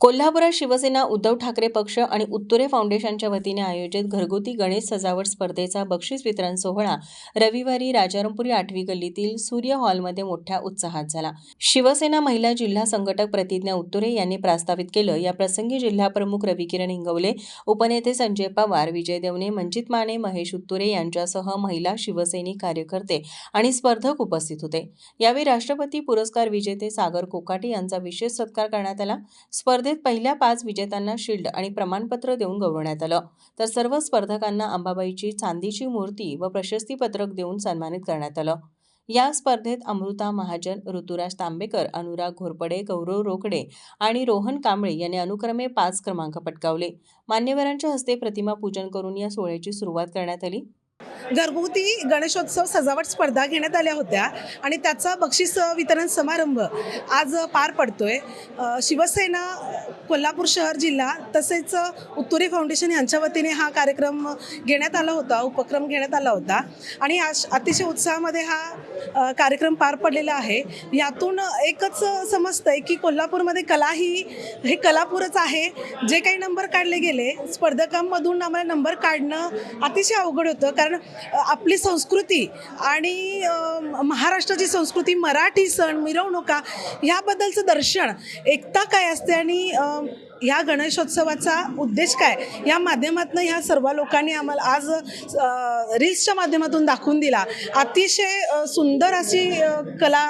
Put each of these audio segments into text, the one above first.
कोल्हापुरात शिवसेना उद्धव ठाकरे पक्ष आणि उत्तुरे फाउंडेशनच्या वतीने आयोजित घरगुती गणेश सजावट स्पर्धेचा बक्षीस वितरण सोहळा रविवारी राजारामपुरी आठवी गल्लीतील सूर्य हॉलमध्ये मोठ्या उत्साहात झाला. शिवसेना महिला जिल्हा संघटक प्रतिज्ञा उत्तुरे यांनी प्रस्तावित केलं. या प्रसंगी जिल्हा प्रमुख रविकिरण हिंगवले उपनेते संजय पवार विजय देवने मंजित माने महेश उत्तुरे यांच्यासह महिला शिवसैनिक कार्यकर्ते आणि स्पर्धक उपस्थित होते. यावेळी राष्ट्रपती पुरस्कार विजेते सागर कोकाटे यांचा विशेष सत्कार करण्यात आला. स्पर्धे स्पर्धेत पहिल्या पाच विजेत्यांना शिल्ड आणि प्रमाणपत्र देऊन गौरवण्यात आलं. तर सर्व स्पर्धकांना अंबाबाईची चांदीची मूर्ती व प्रशस्तीपत्रक देऊन सन्मानित करण्यात आलं. या स्पर्धेत अमृता महाजन ऋतुराज तांबेकर अनुराग घोरपडे गौरव रोकडे आणि रोहन कांबळे यांनी अनुक्रमे पाच क्रमांक पटकावले. मान्यवरांच्या हस्ते प्रतिमा पूजन करून या सोहळ्याची सुरुवात करण्यात आली. घरगुती गणेशोत्सव सजावट स्पर्धा घेण्यात आल्या होत्या आणि त्याचा बक्षीस वितरण समारंभ आज पार पडतोय. शिवसेना कोल्हापूर शहर जिल्हा तसेच उत्तुरे फाउंडेशन यांच्या वतीने हा कार्यक्रम घेण्यात आला होता उपक्रम घेण्यात आला होता. आणि आज अतिशय उत्साहामध्ये हा कार्यक्रम पार पडलेला आहे. यातून एकच समजतंय की कोल्हापूरमध्ये कला ही हे कलापूरच आहे. जे काही नंबर काढले गेले स्पर्धकांमधून आम्हाला नंबर काढणं अतिशय अवघड होतं. कारण आपली संस्कृती आणि महाराष्ट्राची संस्कृती मराठी सण मिरवणुका ह्याबद्दलचं दर्शन एकता काय असते आणि ह्या गणेशोत्सवाचा उद्देश काय? या माध्यमातून ह्या सर्व लोकांनी आम्हाला आज रील्सच्या माध्यमातून दाखवून दिला. अतिशय सुंदर अशी कला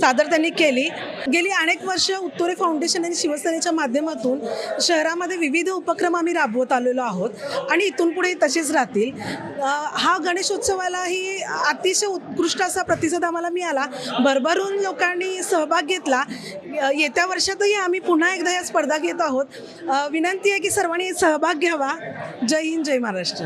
सादर त्यांनी केली. गेली अनेक वर्ष उत्तोरे फाउंडेशन आणि शिवसेनेच्या माध्यमातून शहरामध्ये विविध उपक्रम आम्ही राबवत आलेलो आहोत. आणि इथून पुढे तसेच राहतील. हा गणेशोत्सवालाही अतिशय उत्कृष्ट असा प्रतिसाद आम्हाला मिळाला. भरभरून लोकांनी सहभाग घेतला. येत्या वर्षातही आम्ही पुन्हा एकदा या स्पर्धा घेत आहोत. विनंती आहे की सर्वांनी सहभाग घ्यावा. जय हिंद जय महाराष्ट्र.